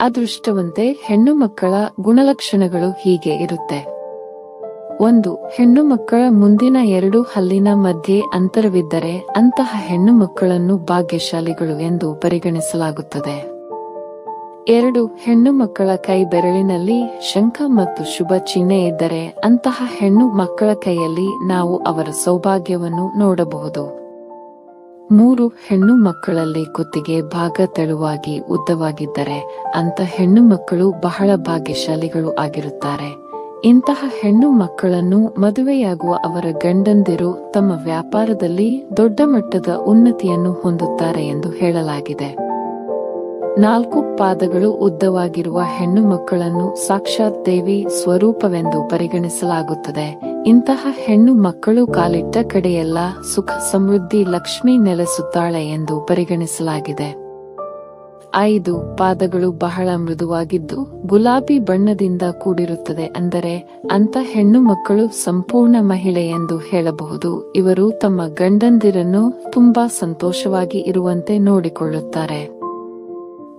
ಅದೃಷ್ಟವಂತೆ ಹೆಣ್ಣು ಮಕ್ಕಳ ಗುಣಲಕ್ಷಣಗಳು ಹೀಗೆ ಇರುತ್ತೆ. ಒಂದು, ಹೆಣ್ಣು ಮಕ್ಕಳ ಮುಂದಿನ ಎರಡು ಹಲ್ಲಿನ ಮಧ್ಯೆ ಅಂತರವಿದ್ದರೆ ಅಂತಹ ಹೆಣ್ಣು ಮಕ್ಕಳನ್ನು ಭಾಗ್ಯಶಾಲಿಗಳು ಎಂದು ಪರಿಗಣಿಸಲಾಗುತ್ತದೆ. ಎರಡು, ಹೆಣ್ಣು ಮಕ್ಕಳ ಕೈ ಬೆರಳಿನಲ್ಲಿ ಶಂಖ ಮತ್ತು ಶುಭ ಚಿಹ್ನೆ ಇದ್ದರೆ ಅಂತಹ ಹೆಣ್ಣು ಮಕ್ಕಳ ಕೈಯಲ್ಲಿ ನಾವು ಅವರ ಸೌಭಾಗ್ಯವನ್ನು ನೋಡಬಹುದು. ಮೂರು ಹೆಣ್ಣು ಮಕ್ಕಳಲ್ಲಿ ಕುತ್ತಿಗೆ ಭಾಗ ತೆಳುವಾಗಿ ಉದ್ದವಾಗಿದ್ದರೆ ಅಂತ ಹೆಣ್ಣು ಮಕ್ಕಳು ಬಹಳ ಭಾಗ್ಯಶಾಲಿಗಳು ಆಗಿರುತ್ತಾರೆ. ಇಂತಹ ಹೆಣ್ಣು ಮಕ್ಕಳನ್ನು ಮದುವೆಯಾಗುವ ಅವರ ಗಂಡಂದಿರು ತಮ್ಮ ವ್ಯಾಪಾರದಲ್ಲಿ ದೊಡ್ಡ ಮಟ್ಟದ ಉನ್ನತಿಯನ್ನು ಹೊಂದುತ್ತಾರೆ ಎಂದು ಹೇಳಲಾಗಿದೆ. ನಾಲ್ಕು ಪಾದಗಳು ಉದ್ದವಾಗಿರುವ ಹೆಣ್ಣು ಮಕ್ಕಳನ್ನು ಸಾಕ್ಷಾತ್ ದೇವಿ ಸ್ವರೂಪವೆಂದು ಪರಿಗಣಿಸಲಾಗುತ್ತದೆ. ಇಂತಹ ಹೆಣ್ಣು ಮಕ್ಕಳು ಕಾಲಿಟ್ಟ ಕಡೆಯೆಲ್ಲ ಸುಖ ಸಮೃದ್ಧಿ ಲಕ್ಷ್ಮಿ ನೆಲೆಸುತ್ತಾಳೆ ಎಂದು ಪರಿಗಣಿಸಲಾಗಿದೆ. ಐದು ಪಾದಗಳು ಬಹಳ ಮೃದುವಾಗಿದ್ದು ಗುಲಾಬಿ ಬಣ್ಣದಿಂದ ಕೂಡಿರುತ್ತದೆ ಅಂದರೆ ಅಂತ ಹೆಣ್ಣು ಮಕ್ಕಳು ಸಂಪೂರ್ಣ ಮಹಿಳೆ ಎಂದು ಹೇಳಬಹುದು. ಇವರು ತಮ್ಮ ಗಂಡಂದಿರನ್ನು ತುಂಬಾ ಸಂತೋಷವಾಗಿ ಇರುವಂತೆ ನೋಡಿಕೊಳ್ಳುತ್ತಾರೆ.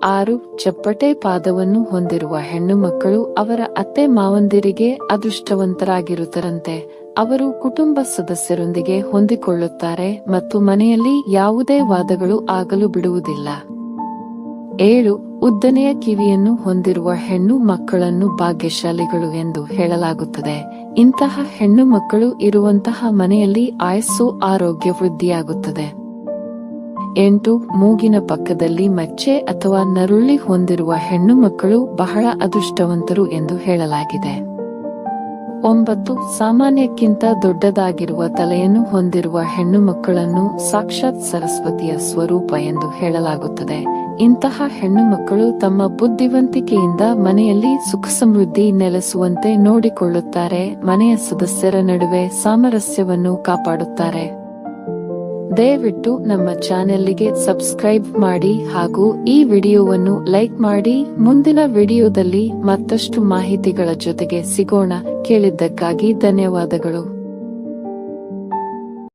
ಆರು ಚಪ್ಪಟೆ ಪಾದವನ್ನು ಹೊಂದಿರುವ ಹೆಣ್ಣು ಮಕ್ಕಳು ಅವರ ಅತ್ತೆ ಮಾವಂದಿರಿಗೆ ಅದೃಷ್ಟವಂತರಾಗಿರುತ್ತರಂತೆ. ಅವರು ಕುಟುಂಬ ಸದಸ್ಯರೊಂದಿಗೆ ಹೊಂದಿಕೊಳ್ಳುತ್ತಾರೆ ಮತ್ತು ಮನೆಯಲ್ಲಿ ಯಾವುದೇ ವಾದಗಳು ಆಗಲು ಬಿಡುವುದಿಲ್ಲ. ಏಳು, ಉದ್ದನೆಯ ಕಿವಿಯನ್ನು ಹೊಂದಿರುವ ಹೆಣ್ಣು ಮಕ್ಕಳನ್ನು ಭಾಗ್ಯಶಾಲಿಗಳು ಎಂದು ಹೇಳಲಾಗುತ್ತದೆ. ಇಂತಹ ಹೆಣ್ಣು ಮಕ್ಕಳು ಇರುವಂತಹ ಮನೆಯಲ್ಲಿ ಆಯಸ್ಸು ಆರೋಗ್ಯ ವೃದ್ಧಿಯಾಗುತ್ತದೆ. ಎಂಟು, ಮೂಗಿನ ಪಕ್ಕದಲ್ಲಿ ಮಚ್ಚೆ ಅಥವಾ ನರುಳ್ಳಿ ಹೊಂದಿರುವ ಹೆಣ್ಣು ಮಕ್ಕಳು ಬಹಳ ಅದೃಷ್ಟವಂತರು ಎಂದು ಹೇಳಲಾಗಿದೆ. ಒಂಬತ್ತು, ಸಾಮಾನ್ಯಕ್ಕಿಂತ ದೊಡ್ಡದಾಗಿರುವ ತಲೆಯನ್ನು ಹೊಂದಿರುವ ಹೆಣ್ಣು ಮಕ್ಕಳನ್ನು ಸಾಕ್ಷಾತ್ ಸರಸ್ವತಿಯ ಸ್ವರೂಪ ಎಂದು ಹೇಳಲಾಗುತ್ತದೆ. ಇಂತಹ ಹೆಣ್ಣು ಮಕ್ಕಳು ತಮ್ಮ ಬುದ್ಧಿವಂತಿಕೆಯಿಂದ ಮನೆಯಲ್ಲಿ ಸುಖ ಸಮೃದ್ಧಿ ನೆಲೆಸುವಂತೆ ನೋಡಿಕೊಳ್ಳುತ್ತಾರೆ, ಮನೆಯ ಸದಸ್ಯರ ನಡುವೆ ಸಾಮರಸ್ಯವನ್ನು ಕಾಪಾಡುತ್ತಾರೆ. ದಯವಿಟ್ಟು ನಮ್ಮ ಚಾನೆಲ್ಗೆ ಸಬ್ಸ್ಕ್ರೈಬ್ ಮಾಡಿ ಹಾಗೂ ಈ ವಿಡಿಯೋವನ್ನು ಲೈಕ್ ಮಾಡಿ. ಮುಂದಿನ ವಿಡಿಯೋದಲ್ಲಿ ಮತ್ತಷ್ಟು ಮಾಹಿತಿಗಳ ಜೊತೆಗೆ ಸಿಗೋಣ. ಕೇಳಿದ್ದಕ್ಕಾಗಿ ಧನ್ಯವಾದಗಳು.